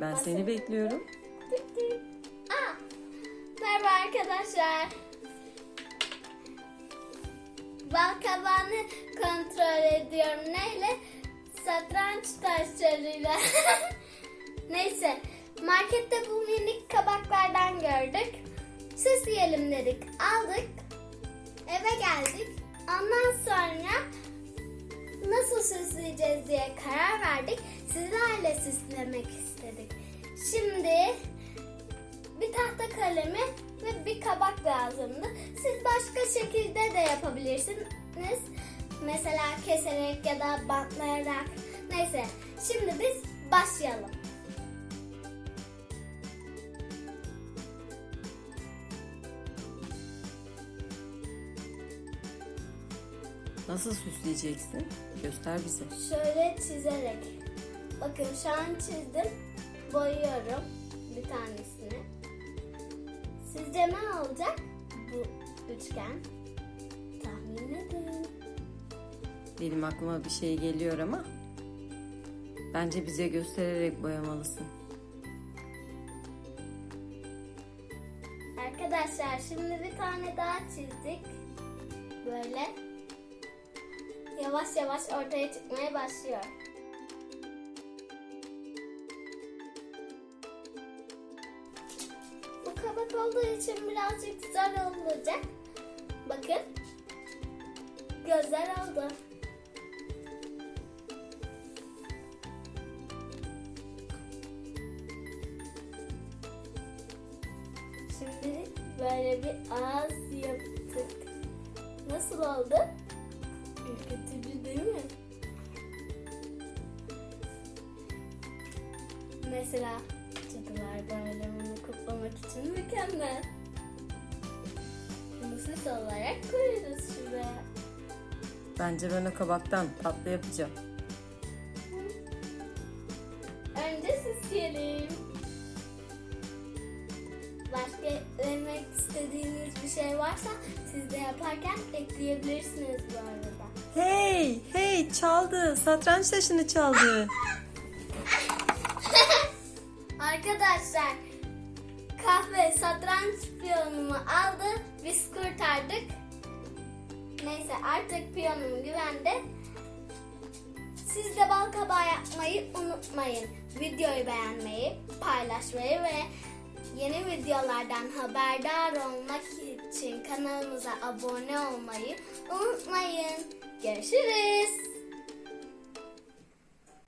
Ben seni bekliyorum. Merhaba arkadaşlar. Bal kabağını kontrol ediyorum. Neyle? Satranç taşlarıyla. Neyse. Markette bu minik kabaklardan gördük. Süsleyelim dedik. Aldık. Eve geldik. Ondan sonra nasıl süsleyeceğiz diye karar verdik. Sizlerle süslemek istedik. Şimdi bir tahta kalemi ve bir kabak lazımdı. Siz başka şekilde de yapabilirsiniz. Mesela keserek ya da bantlayarak. Neyse şimdi biz başlayalım. Nasıl süsleyeceksin? Göster bize. Şöyle çizerek. Bakın şu an çizdim. Boyuyorum bir tanesini. Sizce ne olacak bu üçgen? Tahmin edin. Benim aklıma bir şey geliyor ama bence bize göstererek boyamalısın. Arkadaşlar şimdi bir tane daha çizdik. Böyle. Yavaş yavaş ortaya çıkmaya başlıyor. Kabak olduğu için birazcık zor olacak. Bakın. Gözler oldu. Şimdi böyle bir ağız yaptık. Nasıl oldu? Ürkütücü değil mi? Mesela cadılar bunu kutlamak için mükemmel. Bunu süs olarak koyuyoruz şuraya. Bence ben o kabaktan tatlı yapacağım. Önce süsleyelim. Başka eklemek istediğiniz bir şey varsa siz de yaparken ekleyebilirsiniz bu arada. Hey, hey çaldı. Satranç taşını çaldı. Arkadaşlar kahve satranç piyonumu aldı. Biz kurtardık. Neyse artık piyonum güvende. Siz de bal kabağı yapmayı unutmayın. Videoyu beğenmeyi, paylaşmayı ve yeni videolardan haberdar olmak için kanalımıza abone olmayı unutmayın. Görüşürüz.